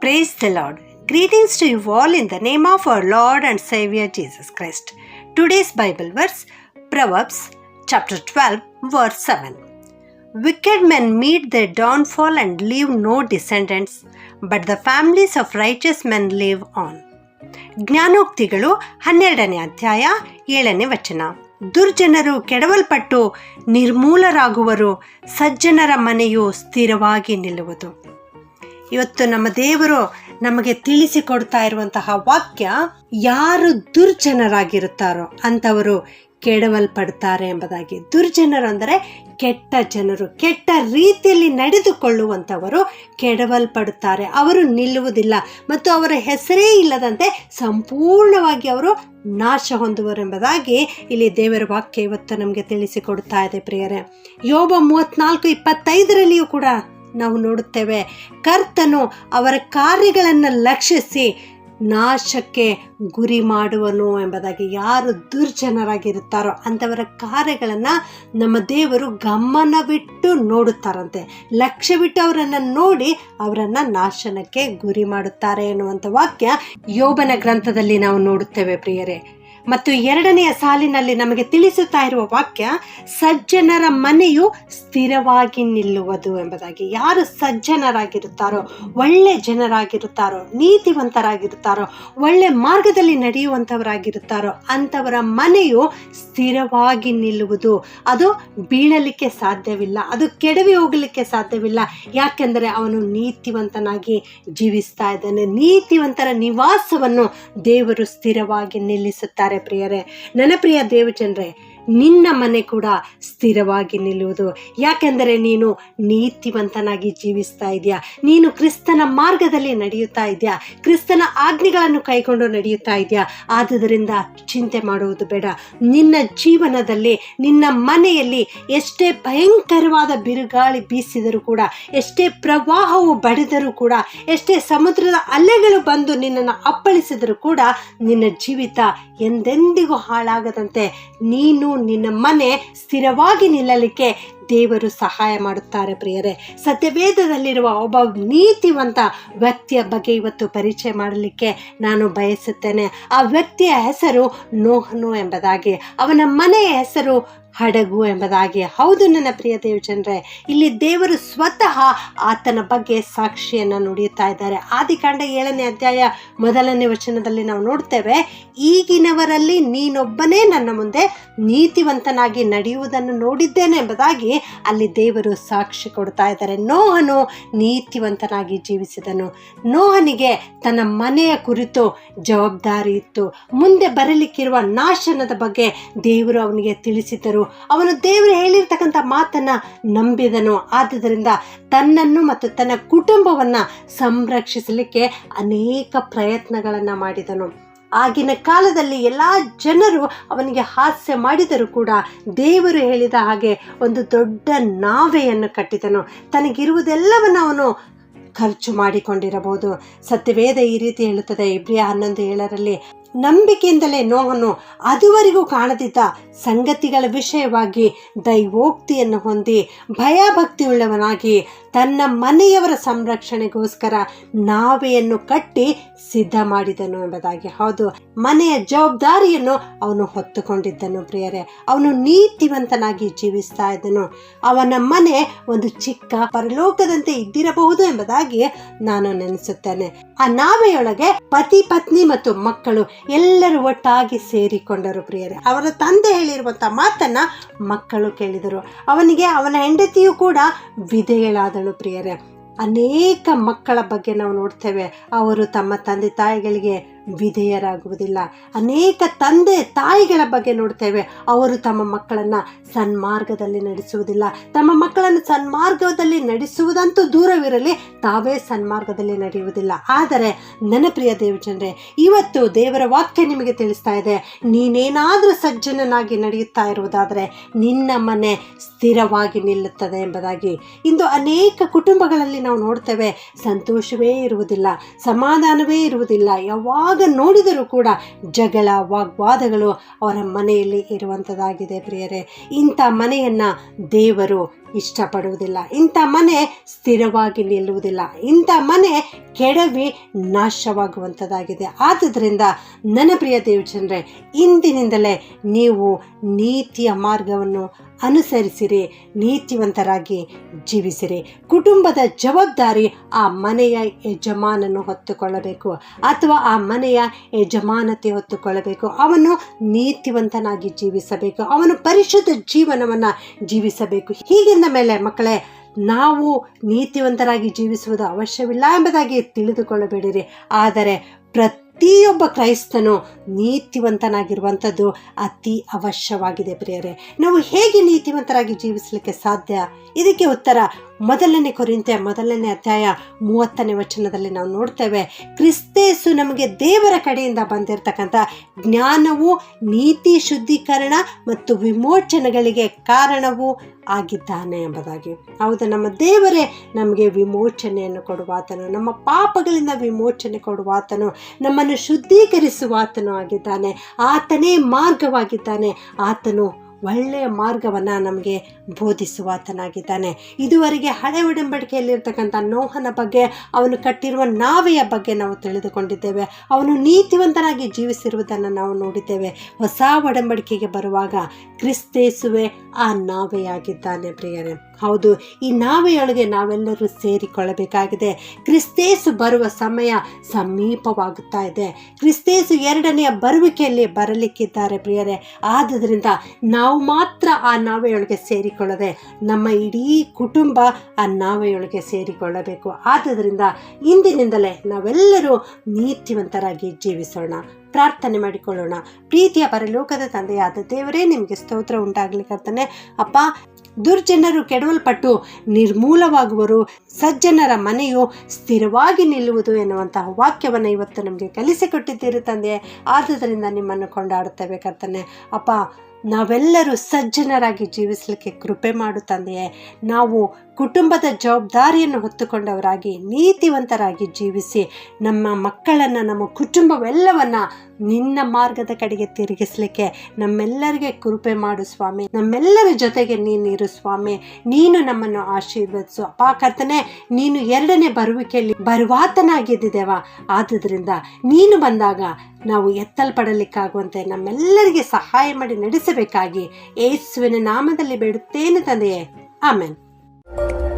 Praise the Lord. Greetings to you all in the name of our Lord and Savior Jesus Christ. Today's Bible verse Proverbs chapter 12, verse 7. Wicked men meet their downfall and leave no descendants, but the families of righteous men live on. ಜ್ಞಾನೋಕ್ತಿಗಳು ಹನ್ನೆರಡನೇ ಅಧ್ಯಾಯ ಏಳನೇ ವಚನ ದುರ್ಜನರು ಕೆಡವಲ್ಪಟ್ಟು ನಿರ್ಮೂಲರಾಗುವರು ಸಜ್ಜನರ ಮನೆಯು ಸ್ಥಿರವಾಗಿ ನಿಲ್ಲುವುದು ಇವತ್ತು ನಮ್ಮ ದೇವರು ನಮಗೆ ತಿಳಿಸಿಕೊಡ್ತಾ ಇರುವಂತಹ ವಾಕ್ಯ, ಯಾರು ದುರ್ಜನರಾಗಿರುತ್ತಾರೋ ಅಂಥವರು ಕೆಡವಲ್ಪಡ್ತಾರೆ ಎಂಬುದಾಗಿ. ದುರ್ಜನರು ಅಂದರೆ ಕೆಟ್ಟ ಜನರು, ಕೆಟ್ಟ ರೀತಿಯಲ್ಲಿ ನಡೆದುಕೊಳ್ಳುವಂಥವರು ಕೆಡವಲ್ಪಡುತ್ತಾರೆ. ಅವರು ನಿಲ್ಲುವುದಿಲ್ಲ ಮತ್ತು ಅವರ ಹೆಸರೇ ಇಲ್ಲದಂತೆ ಸಂಪೂರ್ಣವಾಗಿ ಅವರು ನಾಶ ಹೊಂದುವರೆಂಬುದಾಗಿ ಇಲ್ಲಿ ದೇವರ ವಾಕ್ಯ ಇವತ್ತು ನಮಗೆ ತಿಳಿಸಿಕೊಡ್ತಾ ಇದೆ ಪ್ರಿಯರೇ. ಯೋಬ ಮೂವತ್ನಾಲ್ಕು ಇಪ್ಪತ್ತೈದರಲ್ಲಿಯೂ ಕೂಡ ನಾವು ನೋಡುತ್ತೇವೆ. ಕರ್ತನು ಅವರ ಕಾರ್ಯಗಳನ್ನು ಲಕ್ಷಿಸಿ ನಾಶಕ್ಕೆ ಗುರಿ ಮಾಡುವನು ಎಂಬುದಾಗಿ ಯಾರು ದುರ್ಜನರಾಗಿರುತ್ತಾರೋ ಅಂಥವರ ಕಾರ್ಯಗಳನ್ನು ನಮ್ಮ ದೇವರು ಗಮನವಿಟ್ಟು ನೋಡುತ್ತಾರಂತೆ. ಲಕ್ಷ್ಯವಿಟ್ಟು ಅವರನ್ನು ನೋಡಿ ಅವರನ್ನು ನಾಶನಕ್ಕೆ ಗುರಿ ಮಾಡುತ್ತಾರೆ ಎನ್ನುವಂಥ ವಾಕ್ಯ ಯೋಬನ ಗ್ರಂಥದಲ್ಲಿ ನಾವು ನೋಡುತ್ತೇವೆ ಪ್ರಿಯರೇ. ಮತ್ತು ಎರಡನೆಯ ಸಾಲಿನಲ್ಲಿ ನಮಗೆ ತಿಳಿಸುತ್ತಾ ಇರುವ ವಾಕ್ಯ, ಸಜ್ಜನರ ಮನೆಯು ಸ್ಥಿರವಾಗಿ ನಿಲ್ಲುವುದು ಎಂಬುದಾಗಿ. ಯಾರು ಸಜ್ಜನರಾಗಿರುತ್ತಾರೋ, ಒಳ್ಳೆ ಜನರಾಗಿರುತ್ತಾರೋ, ನೀತಿವಂತರಾಗಿರುತ್ತಾರೋ, ಒಳ್ಳೆ ಮಾರ್ಗದಲ್ಲಿ ನಡೆಯುವಂಥವರಾಗಿರುತ್ತಾರೋ ಅಂಥವರ ಮನೆಯು ಸ್ಥಿರವಾಗಿ ನಿಲ್ಲುವುದು. ಅದು ಬೀಳಲಿಕ್ಕೆ ಸಾಧ್ಯವಿಲ್ಲ, ಅದು ಕೆಡವಿ ಹೋಗಲಿಕ್ಕೆ ಸಾಧ್ಯವಿಲ್ಲ. ಯಾಕೆಂದರೆ ಅವನು ನೀತಿವಂತನಾಗಿ ಜೀವಿಸ್ತಾ ಇದ್ದಾನೆ. ನೀತಿವಂತರ ನಿವಾಸವನ್ನು ದೇವರು ಸ್ಥಿರವಾಗಿ ನಿಲ್ಲಿಸುತ್ತಾರೆ. ಪ್ರಿಯರೇ. ನನ್ನ ಪ್ರಿಯ ದೇವಚಂದ್ರೆ ನಿನ್ನ ಮನೆ ಕೂಡ ಸ್ಥಿರವಾಗಿ ನಿಲ್ಲುವುದು. ಯಾಕೆಂದರೆ ನೀನು ನೀತಿವಂತನಾಗಿ ಜೀವಿಸ್ತಾ ಇದೆಯಾ ನೀನು ಕ್ರಿಸ್ತನ ಮಾರ್ಗದಲ್ಲಿ ನಡೆಯುತ್ತಾ ಇದೆಯಾ ಕ್ರಿಸ್ತನ ಆಜ್ಞೆಗಳನ್ನು ಕೈಕೊಂಡು ನಡೆಯುತ್ತಾ ಇದೆಯಾ ಆದುದರಿಂದ ಚಿಂತೆ ಮಾಡುವುದು ಬೇಡ. ನಿನ್ನ ಜೀವನದಲ್ಲಿ, ನಿನ್ನ ಮನೆಯಲ್ಲಿ ಎಷ್ಟೇ ಭಯಂಕರವಾದ ಬಿರುಗಾಳಿ ಬೀಸಿದರೂ ಕೂಡ, ಎಷ್ಟೇ ಪ್ರವಾಹವು ಬಡಿದರೂ ಕೂಡ, ಎಷ್ಟೇ ಸಮುದ್ರದ ಅಲೆಗಳು ಬಂದು ನಿನ್ನನ್ನು ಅಪ್ಪಳಿಸಿದರೂ ಕೂಡ, ನಿನ್ನ ಜೀವಿತ ಎಂದೆಂದಿಗೂ ಹಾಳಾಗದಂತೆ ನೀನು ನಿನ್ನ ಮನೆ ಸ್ಥಿರವಾಗಿ ನಿಲ್ಲಲಿಕ್ಕೆ ದೇವರು ಸಹಾಯ ಮಾಡುತ್ತಾರೆ ಪ್ರಿಯರೇ. ಸತ್ಯವೇದದಲ್ಲಿರುವ ಒಬ್ಬ ನೀತಿವಂತ ವ್ಯಕ್ತಿಯ ಬಗ್ಗೆ ಇವತ್ತು ಪರಿಚಯ ಮಾಡಲಿಕ್ಕೆ ನಾನು ಬಯಸುತ್ತೇನೆ. ಆ ವ್ಯಕ್ತಿಯ ಹೆಸರು ನೋಹನು ಎಂಬುದಾಗಿ, ಅವನ ಮನೆಯ ಹೆಸರು ಹಡಗು ಎಂಬುದಾಗಿ. ಹೌದು ನನ್ನ ಪ್ರಿಯ ದೇವಜನರೇ, ಇಲ್ಲಿ ದೇವರು ಸ್ವತಃ ಆತನ ಬಗ್ಗೆ ಸಾಕ್ಷಿಯನ್ನು ನುಡಿಯುತ್ತಾ ಇದ್ದಾರೆ. ಆದಿಕಾಂಡ ಏಳನೇ ಅಧ್ಯಾಯ ಮೊದಲನೇ ವಚನದಲ್ಲಿ ನಾವು ನೋಡ್ತೇವೆ, ಈಗಿನವರಲ್ಲಿ ನೀನೊಬ್ಬನೇ ನನ್ನ ಮುಂದೆ ನೀತಿವಂತನಾಗಿ ನಡೆಯುವುದನ್ನು ನೋಡಿದ್ದೇನೆ ಎಂಬುದಾಗಿ ಅಲ್ಲಿ ದೇವರು ಸಾಕ್ಷಿ ಕೊಡ್ತಾ ಇದ್ದಾರೆ. ನೋಹನು ನೀತಿವಂತನಾಗಿ ಜೀವಿಸಿದನು. ನೋಹನಿಗೆ ತನ್ನ ಮನೆಯ ಕುರಿತು ಜವಾಬ್ದಾರಿ ಇತ್ತು. ಮುಂದೆ ಬರಲಿಕ್ಕಿರುವ ನಾಶನದ ಬಗ್ಗೆ ದೇವರು ಅವನಿಗೆ ತಿಳಿಸಿದರು ಅವನು ದೇವರು ಹೇಳಿರ್ತಕ್ಕಂಥ ಮಾತನ್ನು ನಂಬಿದನು. ಆದ್ದರಿಂದ ತನ್ನನ್ನು ಮತ್ತು ತನ್ನ ಕುಟುಂಬವನ್ನು ಸಂರಕ್ಷಿಸಲಿಕ್ಕೆ ಅನೇಕ ಪ್ರಯತ್ನಗಳನ್ನು ಮಾಡಿದನು. ಆಗಿನ ಕಾಲದಲ್ಲಿ ಎಲ್ಲ ಜನರು ಅವನಿಗೆ ಹಾಸ್ಯ ಮಾಡಿದರೂ ಕೂಡ ದೇವರು ಹೇಳಿದ ಹಾಗೆ ಒಂದು ದೊಡ್ಡ ನಾವೆಯನ್ನು ಕಟ್ಟಿದನು. ತನಗಿರುವುದೆಲ್ಲವನ್ನು ಅವನು ಖರ್ಚು ಮಾಡಿಕೊಂಡಿರಬಹುದು. ಸತ್ಯವೇದ ಈ ರೀತಿ ಹೇಳುತ್ತದೆ. ಇಬ್ರಿಯ ಹನ್ನೊಂದು ಏಳರಲ್ಲಿ, ನಂಬಿಕೆಯಿಂದಲೇ ನೋವನ್ನು ಅದುವರೆಗೂ ಕಾಣದಿದ್ದ ಸಂಗತಿಗಳ ವಿಷಯವಾಗಿ ದೈವೋಕ್ತಿಯನ್ನು ಹೊಂದಿ ಭಯಭಕ್ತಿಯುಳ್ಳವನಾಗಿ ತನ್ನ ಮನೆಯವರ ಸಂರಕ್ಷಣೆಗೋಸ್ಕರ ನಾವೆಯನ್ನು ಕಟ್ಟಿ ಸಿದ್ಧ ಮಾಡಿದನು ಎಂಬುದಾಗಿ. ಹೌದು, ಮನೆಯ ಜವಾಬ್ದಾರಿಯನ್ನು ಅವನು ಹೊತ್ತುಕೊಂಡಿದ್ದನು ಪ್ರಿಯರೇ. ಅವನು ನೀತಿವಂತನಾಗಿ ಜೀವಿಸ್ತಾ ಇದ್ದನು. ಅವನ ಮನೆ ಒಂದು ಚಿಕ್ಕ ಪರಲೋಕದಂತೆ ಇದ್ದಿರಬಹುದು ಎಂಬುದಾಗಿ ನಾನು ನೆನೆಸುತ್ತೇನೆ. ಆ ನಾವೆಯೊಳಗೆ ಪತಿ, ಪತ್ನಿ ಮತ್ತು ಮಕ್ಕಳು ಎಲ್ಲರೂ ಒಟ್ಟಾಗಿ ಸೇರಿಕೊಂಡರು ಪ್ರಿಯರೇ. ಅವರ ತಂದೆ ಹೇಳಿರುವಂತಹ ಮಾತನ್ನ ಮಕ್ಕಳು ಕೇಳಿದರು. ಅವನಿಗೆ ಅವನ ಹೆಂಡತಿಯು ಕೂಡ ವಿಧೇಯಳಾದಳು ಪ್ರಿಯರೇ ಅನೇಕ ಮಕ್ಕಳ ಬಗ್ಗೆ ನಾವು ನೋಡ್ತೇವೆ. ಅವರು ತಮ್ಮ ತಂದೆ ತಾಯಿಗಳಿಗೆ ವಿಧೇಯರಾಗುವುದಿಲ್ಲ. ಅನೇಕ ತಂದೆ ತಾಯಿಗಳ ಬಗ್ಗೆ ನೋಡ್ತೇವೆ. ಅವರು ತಮ್ಮ ಮಕ್ಕಳನ್ನು ಸನ್ಮಾರ್ಗದಲ್ಲಿ ನಡೆಸುವುದಿಲ್ಲ. ತಮ್ಮ ಮಕ್ಕಳನ್ನು ಸನ್ಮಾರ್ಗದಲ್ಲಿ ನಡೆಸುವುದಂತೂ ದೂರವಿರಲಿ, ತಾವೇ ಸನ್ಮಾರ್ಗದಲ್ಲಿ ನಡೆಯುವುದಿಲ್ಲ. ಆದರೆ ನನ್ನ ಪ್ರಿಯ ದೇವಜನರೇ, ಇವತ್ತು ದೇವರ ವಾಕ್ಯ ನಿಮಗೆ ತಿಳಿಸ್ತಾ ಇದೆ. ನೀನೇನಾದರೂ ಸಜ್ಜನನಾಗಿ ನಡೆಯುತ್ತಾ ಇರುವುದಾದರೆ ನಿನ್ನ ಮನೆ ಸ್ಥಿರವಾಗಿ ನಿಲ್ಲುತ್ತದೆ ಎಂಬುದಾಗಿ. ಇಂದು ಅನೇಕ ಕುಟುಂಬಗಳಲ್ಲಿ ನಾವು ನೋಡ್ತೇವೆ, ಸಂತೋಷವೇ ಇರುವುದಿಲ್ಲ, ಸಮಾಧಾನವೇ ಇರುವುದಿಲ್ಲ. ಯಾವಾಗ ನೋಡಿದರೂ ಕೂಡ ಜಗಳ ವಾಗ್ವಾದಗಳು ಅವರ ಮನೆಯಲ್ಲಿ ಇರುವಂಥದ್ದಾಗಿದೆ ಪ್ರಿಯರೇ. ಇಂಥ ಮನೆಯನ್ನು ದೇವರು ಇಷ್ಟಪಡುವುದಿಲ್ಲ. ಇಂಥ ಮನೆ ಸ್ಥಿರವಾಗಿ ನಿಲ್ಲುವುದಿಲ್ಲ. ಇಂಥ ಮನೆ ಕೆಡವಿ ನಾಶವಾಗುವಂಥದ್ದಾಗಿದೆ. ಆದುದರಿಂದ ನನ್ನ ಪ್ರಿಯ ದೇವಚಂದ್ರೆ, ಇಂದಿನಿಂದಲೇ ನೀವು ನೀತಿಯ ಮಾರ್ಗವನ್ನು ಅನುಸರಿಸಿರಿ, ನೀತಿವಂತರಾಗಿ ಜೀವಿಸಿರಿ. ಕುಟುಂಬದ ಜವಾಬ್ದಾರಿ ಆ ಮನೆಯ ಯಜಮಾನನು ಹೊತ್ತುಕೊಳ್ಳಬೇಕು ಅಥವಾ ಆ ಮನೆಯ ಯಜಮಾನತೆ ಹೊತ್ತುಕೊಳ್ಳಬೇಕು. ಅವನು ನೀತಿವಂತನಾಗಿ ಜೀವಿಸಬೇಕು. ಅವನು ಪರಿಶುದ್ಧ ಜೀವನವನ್ನು ಜೀವಿಸಬೇಕು. ಹೀಗಿಂದ ಮೇಲೆ ಮಕ್ಕಳೇ, ನಾವು ನೀತಿವಂತರಾಗಿ ಜೀವಿಸುವುದು ಅವಶ್ಯವಿಲ್ಲ ಎಂಬುದಾಗಿ ತಿಳಿದುಕೊಳ್ಳಬೇಡಿರಿ. ಆದರೆ ಪ್ರತಿಯೊಬ್ಬ ಕ್ರೈಸ್ತನು ನೀತಿವಂತನಾಗಿರುವಂಥದ್ದು ಅತಿ ಅವಶ್ಯವಾಗಿದೆ ಪ್ರಿಯರೇ. ನಾವು ಹೇಗೆ ನೀತಿವಂತರಾಗಿ ಜೀವಿಸಲಿಕ್ಕೆ ಸಾಧ್ಯ? ಇದಕ್ಕೆ ಉತ್ತರ ಮೊದಲನೇ ಕೊರಿಂತೆ, ಮೊದಲನೇ ಅಧ್ಯಾಯ ಮೂವತ್ತನೇ ವಚನದಲ್ಲಿ ನಾವು ನೋಡ್ತೇವೆ, ಕ್ರಿಸ್ತೇಸು ನಮಗೆ ದೇವರ ಕಡೆಯಿಂದ ಬಂದಿರತಕ್ಕಂಥ ಜ್ಞಾನವು, ನೀತಿ, ಶುದ್ಧೀಕರಣ ಮತ್ತು ವಿಮೋಚನೆಗಳಿಗೆ ಕಾರಣವೂ ಆಗಿದ್ದಾನೆ ಎಂಬುದಾಗಿ. ಹೌದು, ನಮ್ಮ ದೇವರೇ ನಮಗೆ ವಿಮೋಚನೆಯನ್ನು ಕೊಡುವಾತನು, ನಮ್ಮ ಪಾಪಗಳಿಂದ ವಿಮೋಚನೆ ಕೊಡುವಾತನು, ನಮ್ಮನ್ನು ಶುದ್ಧೀಕರಿಸುವಾತನು ಆಗಿದ್ದಾನೆ, ಆತನೇ ಮಾರ್ಗವಾಗಿದ್ದಾನೆ, ಆತನು ಒಳ್ಳೆಯ ಮಾರ್ಗವನ್ನು ನಮಗೆ ಬೋಧಿಸುವಾತನಾಗಿದ್ದಾನೆ. ಇದುವರೆಗೆ ಹಳೆ ಒಡಂಬಡಿಕೆಯಲ್ಲಿರ್ತಕ್ಕಂಥ ನೋಹನ ಬಗ್ಗೆ, ಅವನು ಕಟ್ಟಿರುವ ನಾವೆಯ ಬಗ್ಗೆ ನಾವು ತಿಳಿದುಕೊಂಡಿದ್ದೇವೆ. ಅವನು ನೀತಿವಂತನಾಗಿ ಜೀವಿಸಿರುವುದನ್ನು ನಾವು ನೋಡಿದ್ದೇವೆ. ಹೊಸ ಒಡಂಬಡಿಕೆಗೆ ಬರುವಾಗ ಕ್ರಿಸ್ತೇಸುವೆ ಆ ನಾವೆಯಾಗಿದ್ದಾನೆ ಪ್ರಿಯರೇ. ಹೌದು, ಈ ನಾವೆಯೊಳಗೆ ನಾವೆಲ್ಲರೂ ಸೇರಿಕೊಳ್ಳಬೇಕಾಗಿದೆ. ಕ್ರಿಸ್ತೇಸು ಬರುವ ಸಮಯ ಸಮೀಪವಾಗುತ್ತಾ ಇದೆ. ಕ್ರಿಸ್ತೇಸು ಎರಡನೆಯ ಬರುವಿಕೆಯಲ್ಲಿ ಬರಲಿಕ್ಕಿದ್ದಾರೆ ಪ್ರಿಯರೇ. ಆದ್ದರಿಂದ ನಾವು ಮಾತ್ರ ಆ ನಾವೆಯೊಳಗೆ ಸೇರಿಕೊಳ್ಳದೆ, ನಮ್ಮ ಇಡೀ ಕುಟುಂಬ ಆ ನಾವೆಯೊಳಗೆ ಸೇರಿಕೊಳ್ಳಬೇಕು. ಆದ್ದರಿಂದ ಇಂದಿನಿಂದಲೇ ನಾವೆಲ್ಲರೂ ನೀತಿವಂತರಾಗಿ ಜೀವಿಸೋಣ, ಪ್ರಾರ್ಥನೆ ಮಾಡಿಕೊಳ್ಳೋಣ. ಪ್ರೀತಿಯ ಪರಲೋಕದ ತಂದೆಯಾದ ದೇವರೇ, ನಿಮಗೆ ಸ್ತೋತ್ರ ಉಂಟಾಗಲಿಕ್ಕೆ ಅಪ್ಪ ದುರ್ಜನರು ಕೆಡವಲ್ಪಟ್ಟು ನಿರ್ಮೂಲವಾಗುವರು. ಸಜ್ಜನರ ಮನೆಯು ಸ್ಥಿರವಾಗಿ ನಿಲ್ಲುವುದು ಎನ್ನುವಂತಹ ವಾಕ್ಯವನ್ನು ಇವತ್ತು ನಮಗೆ ಕಲಿಸಿಕೊಟ್ಟಿದ್ದೀರಿ ತಂದೆ. ಆದುದರಿಂದ ನಿಮ್ಮನ್ನು ಕೊಂಡಾಡುತ್ತೇವೆ ಕರ್ತನೆ. ಅಪ್ಪ, ನಾವೆಲ್ಲರೂ ಸಜ್ಜನರಾಗಿ ಜೀವಿಸಲಿಕ್ಕೆ ಕೃಪೆ ಮಾಡು ತಂದೆಯೇ. ನಾವು ಕುಟುಂಬದ ಜವಾಬ್ದಾರಿಯನ್ನು ಹೊತ್ತುಕೊಂಡವರಾಗಿ ನೀತಿವಂತರಾಗಿ ಜೀವಿಸಿ ನಮ್ಮ ಮಕ್ಕಳನ್ನು, ನಮ್ಮ ಕುಟುಂಬವೆಲ್ಲವನ್ನು ನಿನ್ನ ಮಾರ್ಗದ ಕಡೆಗೆ ತಿರುಗಿಸಲಿಕ್ಕೆ ನಮ್ಮೆಲ್ಲರಿಗೆ ಕೃಪೆ ಮಾಡು ಸ್ವಾಮಿ. ನಮ್ಮೆಲ್ಲರ ಜೊತೆಗೆ ನೀನಿರು ಸ್ವಾಮಿ. ನೀನು ನಮ್ಮನ್ನು ಆಶೀರ್ವದಿಸು. ಅಪ್ಪ ಕರ್ತನೆ, ನೀನು ಎರಡನೇ ಬರುವಿಕೆಯಲ್ಲಿ ಬರುವಾತನಾಗಿದ್ದೇವ ಆದುದರಿಂದ ನೀನು ಬಂದಾಗ ನಾವು ಎತ್ತಲ್ಪಡಲಿಕ್ಕಾಗುವಂತೆ ನಮ್ಮೆಲ್ಲರಿಗೆ ಸಹಾಯ ಮಾಡಿ ನಡೆಸಬೇಕಾಗಿ ಏಸುವಿನ ನಾಮದಲ್ಲಿ ಬೇಡುತ್ತೇನೆ ತಂದೆಯೇ. thank you